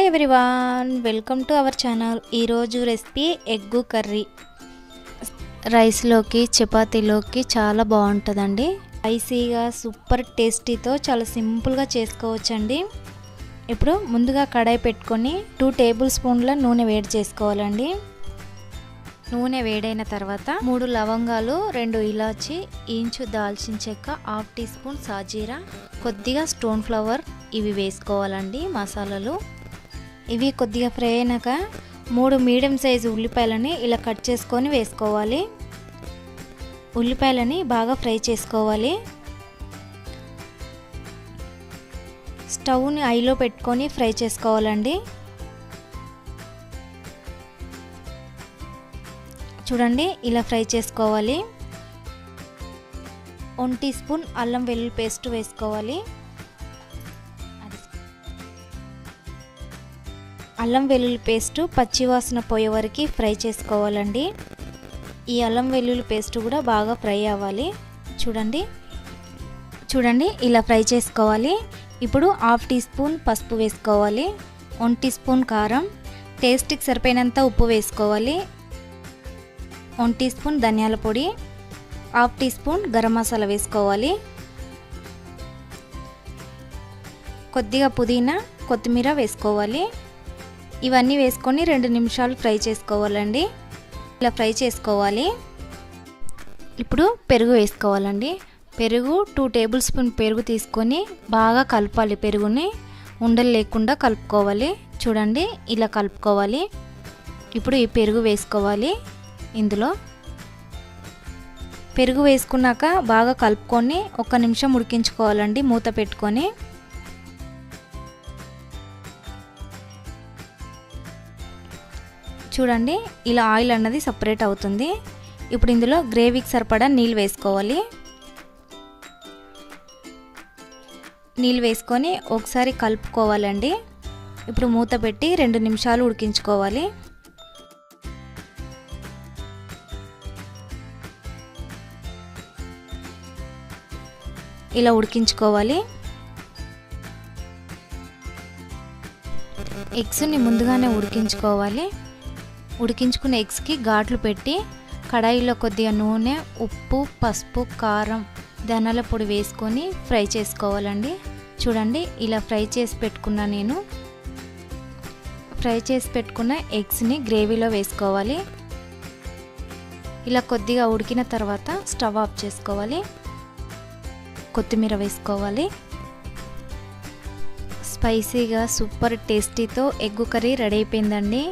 Hi everyone welcome to our channel ఈరోజు recipe egg curry. రైస్లోకి చపాతీలోకి చాలా బాగుంటుందండి. స్పైసీగా సూపర్ టేస్టీతో చాలా సింపుల్గా చేసుకోవచ్చండి. ఇప్పుడు ముందుగా కడాయి పెట్టుకొని టూ టేబుల్ స్పూన్ల నూనె వేడి చేసుకోవాలండి. నూనె వేడైన తర్వాత మూడు లవంగాలు రెండు ఇలాచి ఇంచు దాల్చిన చెక్క హాఫ్ టీ స్పూన్ సాజీరా కొద్దిగా స్టోన్ ఫ్లవర్ ఇవి వేసుకోవాలండి మసాలాలు. ఇవి కొద్దిగా ఫ్రై అయినాక మూడు మీడియం సైజు ఉల్లిపాయలని ఇలా కట్ చేసుకొని వేసుకోవాలి. ఉల్లిపాయలని బాగా ఫ్రై చేసుకోవాలి. స్టవ్ని ఐలో పెట్టుకొని ఫ్రై చేసుకోవాలండి. చూడండి ఇలా ఫ్రై చేసుకోవాలి. వన్ టీ స్పూన్ అల్లం వెల్లుల్లి పేస్ట్ వేసుకోవాలి. అల్లం వెల్లుల్లి పేస్ట్ పచ్చివాసన పోయే వరకు ఫ్రై చేసుకోవాలండి. ఈ అల్లం వెల్లుల్లి పేస్ట్ కూడా బాగా ఫ్రై అవ్వాలి. చూడండి. చూడండి ఇలా ఫ్రై చేసుకోవాలి. ఇప్పుడు హాఫ్ టీ స్పూన్ పసుపు వేసుకోవాలి. వన్ టీ స్పూన్ కారం. టేస్ట్కి సరిపోయినంత ఉప్పు వేసుకోవాలి. వన్ టీ స్పూన్ ధనియాల పొడి. Half teaspoon garam masala వేసుకోవాలి. కొద్దిగా పుదీనా కొత్తిమీర వేసుకోవాలి. ఇవన్నీ వేసుకొని రెండు నిమిషాలు ఫ్రై చేసుకోవాలండి. ఇలా ఫ్రై చేసుకోవాలి. ఇప్పుడు పెరుగు వేసుకోవాలండి. పెరుగు టూ టేబుల్ స్పూన్ పెరుగు తీసుకొని బాగా కలపాలి పెరుగుని. ఉండలు లేకుండా కలుపుకోవాలి. చూడండి ఇలా కలుపుకోవాలి. ఇప్పుడు ఈ పెరుగు వేసుకోవాలి. ఇందులో పెరుగు వేసుకున్నాక బాగా కలుపుకొని ఒక నిమిషం ఉడికించుకోవాలండి మూత పెట్టుకొని. చూడండి ఇలా ఆయిల్ అన్నది సపరేట్ అవుతుంది. ఇప్పుడు ఇందులో గ్రేవీకి సరిపడా నీళ్ళు వేసుకోవాలి. నీళ్ళు వేసుకొని ఒకసారి కలుపుకోవాలండి. ఇప్పుడు మూత పెట్టి రెండు నిమిషాలు ఉడికించుకోవాలి. ఇలా ఉడికించుకోవాలి. ఎగ్స్ని ముందుగానే ఉడికించుకోవాలి. ఉడికించుకున్న ఎగ్స్కి ఘాట్లు పెట్టి కడాయిలో కొద్దిగా నూనె ఉప్పు పసుపు కారం ధనాల పొడి వేసుకొని ఫ్రై చేసుకోవాలండి. చూడండి ఇలా ఫ్రై చేసి పెట్టుకున్న నేను ఫ్రై చేసి పెట్టుకున్న ఎగ్స్ని గ్రేవీలో వేసుకోవాలి. ఇలా కొద్దిగా ఉడికిన తర్వాత స్టవ్ ఆఫ్ చేసుకోవాలి. కొత్తిమీర వేసుకోవాలి. స్పైసీగా సూపర్ టేస్టీతో ఎగ్గు కర్రీ రెడీ అయిపోయిందండి.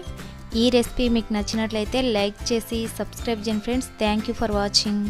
ఈ రెసిపీ మీకు నచ్చినట్లయితే లైక్ చేసి సబ్స్క్రైబ్ చేయండి friends. Thank you for watching